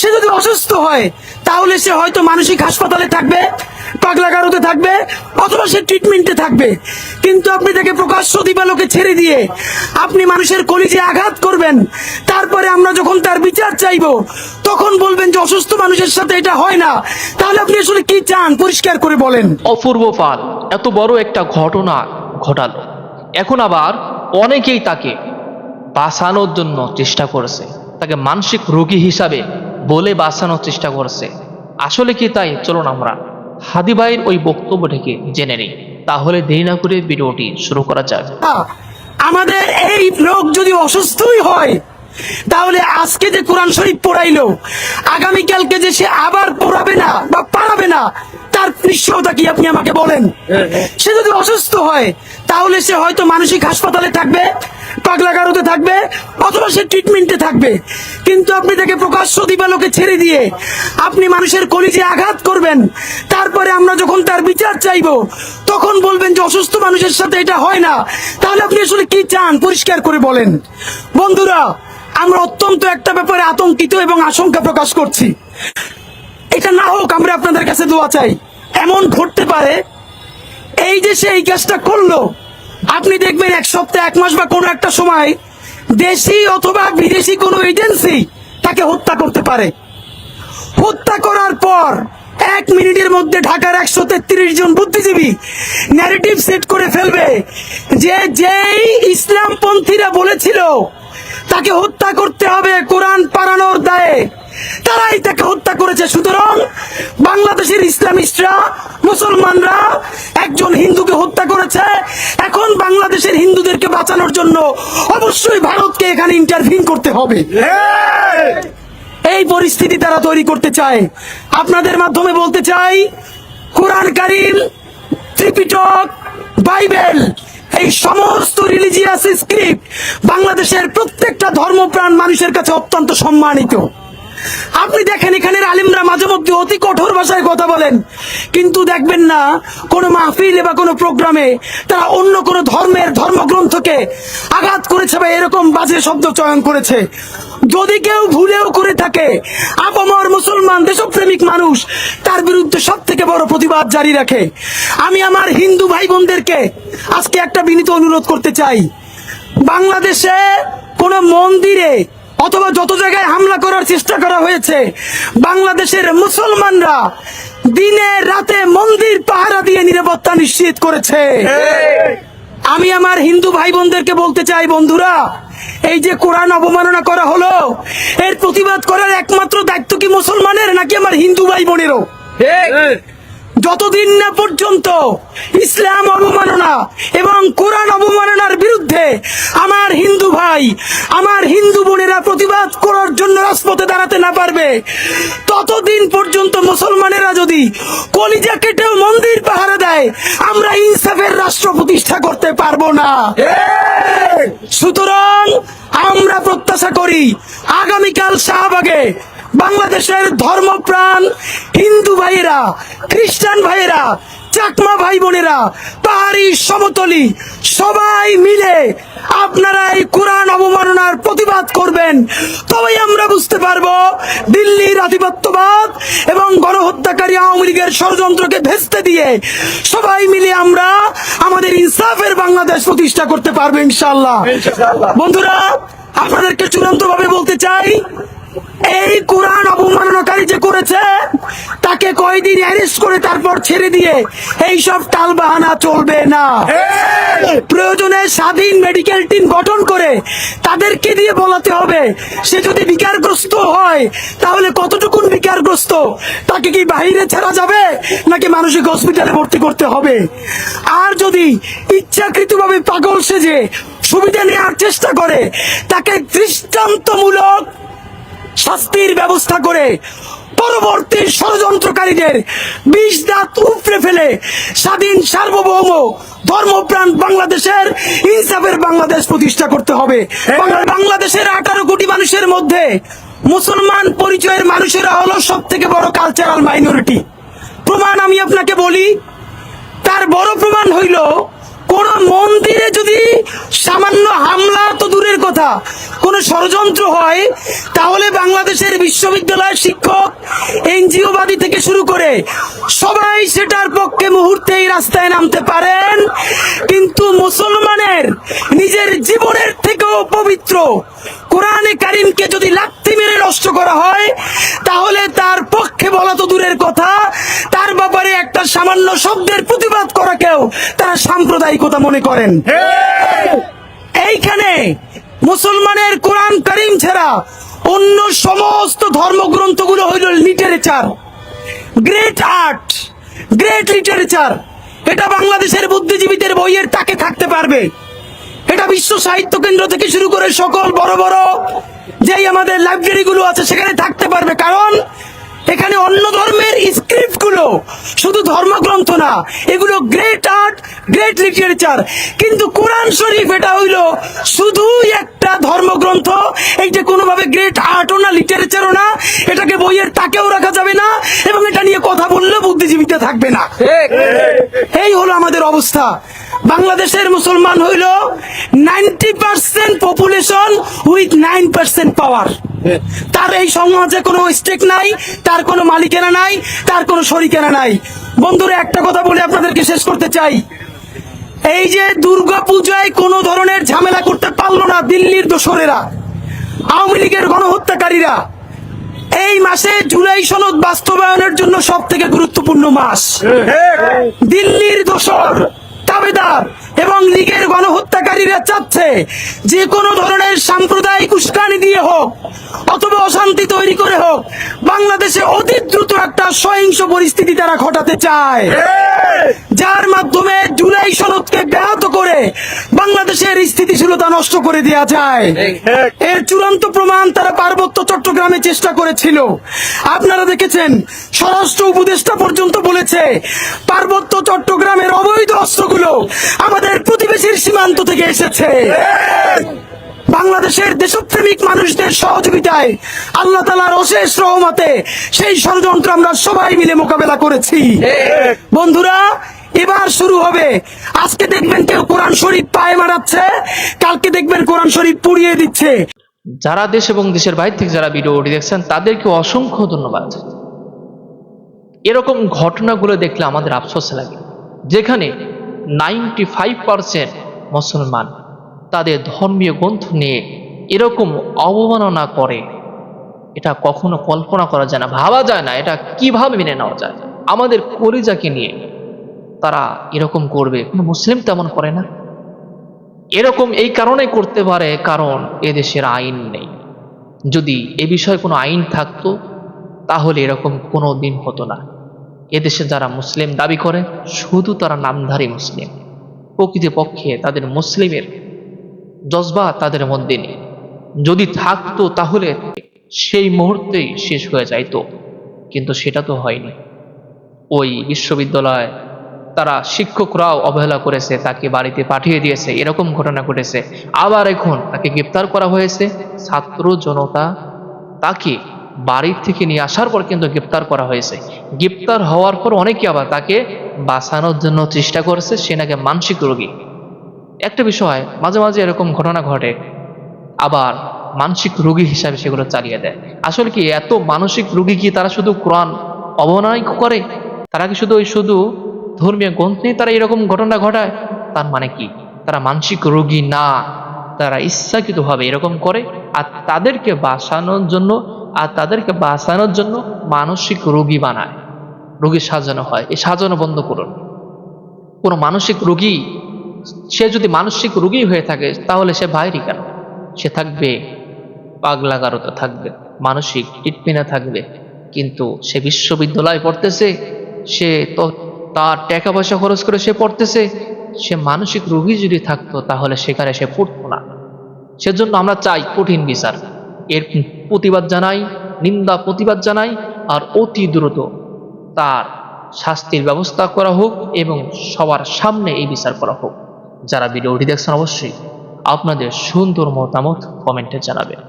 সে যদি অসুস্থ হয়, তাহলে সে হয়তো মানসিক হাসপাতালে থাকবে, পাগলাগারোতে থাকবে, অথবা সে ট্রিটমেন্টে থাকবে। কিন্তু আপনি তাকে প্রকাশ্য দিবালোকে ছেড়ে দিয়ে আপনি মানুষের কলিজে আঘাত করবেন, তারপরে আমরা যখন তার বিচার চাইব, তখন বলবেন যে অসুস্থ মানুষের সাথে এটা হয় না। তাহলে আপনি আসলে কি চান? পরিষ্কার করে বলেন। অপূর্ব পাল, এত বড় একটা ঘটনা ঘটালো। এখন আবার অনেকেই তাকে বাঁচানোর জন্য চেষ্টা করেছে। তাকে মানসিক রোগী হিসাবে বলে বাঁচানোর চেষ্টা করছে। আসলে কি তাই? চলুন আমরা হাদি ভাইয়ের ওই বক্তব্য থেকে জেনে নিই। তাহলে দেরি না করে ভিডিওটি শুরু করা যাক। আমাদের এই লোক যদি অসুস্থই হয় তাহলে আজকে যে কোরআন শরীফ পড়াইলো আগামীকালকে যে সে আবার পড়াবে না বা পারাবে না তার নিশ্চয়তা কি আপনি আমাকে বলেন? সে যদি অসুস্থ হয় তাহলে সে হয়তো মানসিক হাসপাতালে থাকবে পাগলাগারোতে থাকবে অথবা সে ট্রিটমেন্টে থাকবে। কিন্তু আপনি তাকে প্রকাশ্য দিবালোকে ছেড়ে দিয়ে আপনি মানুষের কলিজে আঘাত করবেন, তারপরে আমরা যখন তার বিচার চাইব, তখন বলবেন যে অসুস্থ মানুষের সাথে এটা হয় না। তাহলে আপনি আসলে কি চান? পরিষ্কার করে বলেন। বন্ধুরা, আমরা অত্যন্ত একটা ব্যাপারে আতঙ্কিত এবং আশঙ্কা প্রকাশ করছি। এটা না হোক আমরা আপনাদের কাছে দোয়া চাই। এমন ঘটতে পারে, এই যে সে এই কাজটা করল আপনি দেখবেন এক সপ্তাহ, এক মাস বা কোনো একটা সময় দেশি অথবা বিদেশি কোনো এজেন্সি তাকে হত্যা করতে পারে। হত্যা করার পর এক মিনিটের মধ্যে ঢাকার একশো তেত্রিশ জন বুদ্ধিজীবী ন্যারেটিভ সেট করে ফেলবে যে যেই ইসলামপন্থীরা বলেছিল তাকে হত্যা করতে হবে কোরআন পারানোর দায়ে। তারাই তাকে হত্যা করেছে। সুতরাং বাংলাদেশের ইসলামিস্টরা, মুসলমানরা একজন হিন্দুকে হত্যা করেছে। এখন বাংলাদেশের হিন্দুদেরকে বাঁচানোর জন্য অবশ্যই ভারতকে এখানে ইন্টারভিউ করতে হবে। এই পরিস্থিতি তারা তৈরি করতে চায়। আপনাদের মাধ্যমে বলতে চাই, কোরআন কারিম, ত্রিপিটক, বাইবেল, এই সমস্ত রিলিজিয়াস স্ক্রিপ্ট বাংলাদেশের প্রত্যেকটা ধর্মপ্রাণ মানুষের কাছে অত্যন্ত সম্মানিত। আপনি দেখেন, এখানের আলিমরা মাঝে মধ্যে অতি কঠোর ভাষায় কথা বলেন। কিন্তু দেখবেন না, কোনো মাহফিলে বা কোনো প্রোগ্রামে তারা অন্য কোনো ধর্মের ধর্মগ্রন্থকে আঘাত করেছে বা এরকম বাজে শব্দ চয়ন করেছে। যদি কেউ ভুলেও করে থাকে, আপামর মুসলমান, দেশপ্রেমিক মানুষ, তার বিরুদ্ধে সব থেকে বড় প্রতিবাদ জারি রাখে। আমি আমার হিন্দু ভাই বোনদেরকে আজকে একটা বিনীত অনুরোধ করতে চাই। বাংলাদেশে কোন মন্দিরে অথবা যত জায়গায় হামলা করার চেষ্টা করা হয়েছে। বাংলাদেশের মুসলমানরা দিনে রাতে মন্দির পাহারা দিয়ে নিরাপত্তা নিশ্চিত করেছে। আমি আমার হিন্দু ভাই বোনদেরকে বলতে চাই, বন্ধুরা, এই যে কোরআন অবমাননা করা হলো, এর প্রতিবাদ করার একমাত্র দায়িত্ব কি মুসলমানের নাকি আমার হিন্দু ভাই বোনেরও যতদিন না পর্যন্ত ইসলাম অবমাননা এবং কোরআন অবমাননার বিরুদ্ধে আমার হিন্দু ভাই আমার হিন্দু বোনেরা প্রতিবাদ করার জন্য রাজপথে দাঁড়াতে না পারবে ততদিন পর্যন্ত মুসলমানেরা যদি কলিজা কেটেও মন্দির পাহারা দেয় আমরা ইনসাফের রাষ্ট্র প্রতিষ্ঠা করতে পারব না। সুতরাং আমরা প্রত্যাশা করি আগামীকাল শাহবাগে বাংলাদেশের ধর্মপ্রাণ হিন্দু ভাইয়েরা খ্রিস্টান ভাইয়েরা চাকমা ভাই বোনেরা পাহাড়ি সমতলি সবাই মিলে আপনারা এই কোরআন অবমাননার প্রতিবাদ করবেন। তবেই আমরা বুঝতে পারব দিল্লির আধিপত্যবাদ এবং গণহত্যাকারী আওয়ামী লীগের ষড়যন্ত্রকে ভেস্তে দিয়ে সবাই মিলে আমরা আমাদের ইনসাফের বাংলাদেশ প্রতিষ্ঠা করতে পারব ইনশাল্লাহ বন্ধুরা আপনাদেরকে চূড়ান্ত ভাবে বলতে চাই এই কোরআন অবমাননাকারী যে করেছে তাকে কয়দিন অ্যারেস্ট করে তারপর ছেড়ে দিয়ে এই সব টাল বাহানা চলবে না। প্রয়োজনে স্বাধীন মেডিকেল টিম গঠন করে তাদেরকে দিয়ে বলাতে হবে সে যদি বিকারগ্রস্ত হয় তাহলে কতটুকুন বিকারগ্রস্ত? তাকে কি বাইরে ছাড়া যাবে নাকি মানসিক হসপিটালে ভর্তি করতে হবে? আর যদি ইচ্ছাকৃতভাবে পাগল সেজে সুবিধা নেওয়ার চেষ্টা করে তাকে দৃষ্টান্তমূলক শাস্তির ব্যবস্থা করে পরবর্তী ষড়যন্ত্রকারীদের বিষ দাঁত উপড়ে ফেলে স্বাধীন সার্বভৌম ধর্মপ্রাণ বাংলাদেশের ইনসাফের বাংলাদেশ প্রতিষ্ঠা করতে হবে। বাংলা- বাংলাদেশের আঠারো কোটি মানুষের মধ্যে মুসলমান পরিচয়ের মানুষেরা হলো সব থেকে বড় কালচারাল মাইনরিটি প্রমাণ আমি আপনাকে বলি, তার বড় প্রমাণ হইল যদি সামান্য হামলা তো দূরের কথা। কোন ষড়যন্ত্র হয়, তাহলে বাংলাদেশের বিশ্ববিদ্যালয়ের শিক্ষক, এনজিওবাদী থেকে শুরু করে সবাই সেটার পক্ষে মুহূর্তেই রাস্তায় নামতে পারেন। কিন্তু মুসলমানের নিজের জীবনের থেকেও পবিত্র কোরআনে কারিমকে যদি লাথি মেরে নষ্ট করা হয়, তাহলে তার পক্ষে বলা তো দূরের কথা। তার ব্যাপারে একটা সামান্য শব্দের প্রতিবাদ করাকেও তারা সাম্প্রদায়িকতা মনে করেন। এইখানে মুসলমানের কোরআন করিম ছাড়া অন্য সমস্ত ধর্মগ্রন্থগুলো হইল literature. Great art, great literature. এটা বাংলাদেশের বুদ্ধিজীবীদের বইয়ের তাকে থাকতে পারবে। এটা বিশ্ব সাহিত্য কেন্দ্র থেকে শুরু করে সকল বড় বড় যেই আমাদের লাইব্রেরি গুলো আছে, সেখানে থাকতে পারবে। কারণ এখানে অন্য ধর্মের স্ক্রিপ্ট গুলো শুধু ধর্মগ্রন্থ না এগুলো গ্রেট আর্ট গ্রেট লিটারেচার কিন্তু কোরআন শরীফ এটা হইল শুধুই একটা ধর্মগ্রন্থ। এই এইটা কোনোভাবে গ্রেট আর্টও না লিটারেচারও না এটাকে বইয়ের তাকেও রাখা যাবে না এবং এটা নিয়ে কথা বললেও বুদ্ধিজীবীতে থাকবে না। এই হলো আমাদের অবস্থা। বাংলাদেশের মুসলমান হইল ninety percent population with nine percent power তার এই সমাজে কোনো স্টেক নাই তার কোনো মালিকানা নাই তার কোনো শরিকানা নাই। বন্ধুরা একটা কথা বলে আপনাদেরকে শেষ করতে চাই। এই যে দুর্গা পূজায় কোনো ধরনের ঝামেলা করতে পারল না দিল্লির দোসরেরা আওয়ামী লীগের গণহত্যাকারীরা এই মাসে জুলাই সনদ বাস্তবায়নের জন্য সব থেকে গুরুত্বপূর্ণ মাস। দিল্লির দোসর দাবেদার এবং লীগের গণহত্যাকারীরা চাচ্ছে যে কোনো ধরনের সাম্প্রদায়িক উস্কানি দিয়ে হোক অথবা অশান্তি তৈরি করে হোক, বাংলাদেশে অতি দ্রুত একটা সহিংস পরিস্থিতি তারা ঘটাতে চায়। যার মাধ্যমে জুলাই সনদকে ব্যাহত করে বাংলাদেশের স্থিতিশীলতা নষ্ট করে দেওয়া যায়। এর চূড়ান্ত প্রমাণ তারা পার্বত্য চট্টগ্রামে চেষ্টা করেছিল। আপনারা দেখেছেন স্বরাষ্ট্র উপদেষ্টা পর্যন্ত বলেছে পার্বত্য চট্টগ্রামের অবৈধ অস্ত্রগুলো আমাদের প্রতিবেশীর সীমান্ত থেকে এসেছে। বাংলাদেশের দেশপ্রেমিক মানুষদের সহযোগিতায় আল্লাহ তালার অশেষ রহমতে সেই ষড়যন্ত্র আমরা সবাই মিলে মোকাবেলা করেছি। বন্ধুরা, এবার শুরু হবে। আজকে দেখবেন কেউ কোরআন শরীফ পায়ে মারাচ্ছে, কালকে দেখবেন কোরআন শরীফ পুড়িয়ে দিচ্ছে। যারা দেশ এবং দেশের বাইরে থেকে যারা ভিডিওটি দেখছেন, তাদেরকে অসংখ্য ধন্যবাদ। এরকম ঘটনাগুলো দেখলে আমাদের আফসোস লাগে, যেখানে নাইনটি ফাইভ পারসেন্ট মুসলমান তাদের ধর্মীয় গ্রন্থ নিয়ে এরকম অবমাননা করে। এটা কখনো কল্পনা করা যায় না, ভাবা যায় না, এটা কীভাবে মেনে নেওয়া যায়? আমাদের কলিজাকে নিয়ে তারা এরকম করবে। কোনো মুসলিম তেমন করে না। এরকম এই কারণে করতে পারে কারণ এদেশের আইন নেই। যদি এ বিষয়ে কোনো আইন থাকতো, তাহলে এরকম কোনো দিন হতো না। এদেশে যারা মুসলিম দাবি করে, শুধু তারা নামধারী মুসলিম। প্রকৃতপক্ষে তাদের মুসলিমের জজবা তাদের মধ্যে নেই। যদি থাকতো তাহলে সেই মুহূর্তেই শেষ হয়ে যাইতো, কিন্তু সেটা তো হয়নি। ওই বিশ্ববিদ্যালয়, তারা শিক্ষকরাও অবহেলা করেছে, তাকে বাড়িতে পাঠিয়ে দিয়েছে, এরকম ঘটনা ঘটেছে। আবার এখন তাকে গ্রেপ্তার করা হয়েছে। ছাত্র জনতা তাকে বাড়ির থেকে নিয়ে আসার পর কিন্তু গ্রেপ্তার করা হয়েছে। গ্রেপ্তার হওয়ার পর অনেকে আবার তাকে বাঁচানোর জন্য চেষ্টা করেছে, সে নাকি মানসিক রোগী। একটা বিষয়, মাঝে মাঝে এরকম ঘটনা ঘটে। আবার মানসিক রোগী হিসাবে সেগুলো চালিয়ে দেয়। আসলে কি, এত মানসিক রোগী কি তারা শুধু কোরআন অবনয় করে? তারা কি শুধু ওই শুধু ধর্মীয় গ্রন্থ নিয়ে তারা এরকম ঘটনা ঘটায়? তার মানে কি, তারা মানসিক রোগী না, তারা ইচ্ছাকৃতভাবে এরকম করে। আর তাদেরকে বাঁচানোর জন্য, আর তাদেরকে বাঁচানোর জন্য মানসিক রোগী বানায়। রোগী সাজানো হয়, এই সাজানো বন্ধ করুন। কোনো মানসিক রোগী সে যদি মানসিক রোগী হয়ে থাকে, তাহলে সে বাইরে কেন? সে থাকবে পাগলাগারতা থাকবে, মানসিক ট্রিটমেন্টে থাকবে। কিন্তু সে বিশ্ববিদ্যালয়ে পড়তেছে, সে তো তার টাকা পয়সা খরচ করে সে পড়তেছে, সে মানসিক রোগী যদি থাকতো, তাহলে সেখানে সে পড়তো না। সেজন্য আমরা চাই কঠিন বিচার। এর প্রতিবাদ জানাই, নিন্দা প্রতিবাদ জানাই, আর অতি দ্রুত তার শাস্তির ব্যবস্থা করা হোক এবং সবার সামনে এই বিচার করা হোক। যারা ভিডিওটি দেখছেন অবশ্যই আপনাদের সুন্দর মতামত কমেন্টে জানাবেন।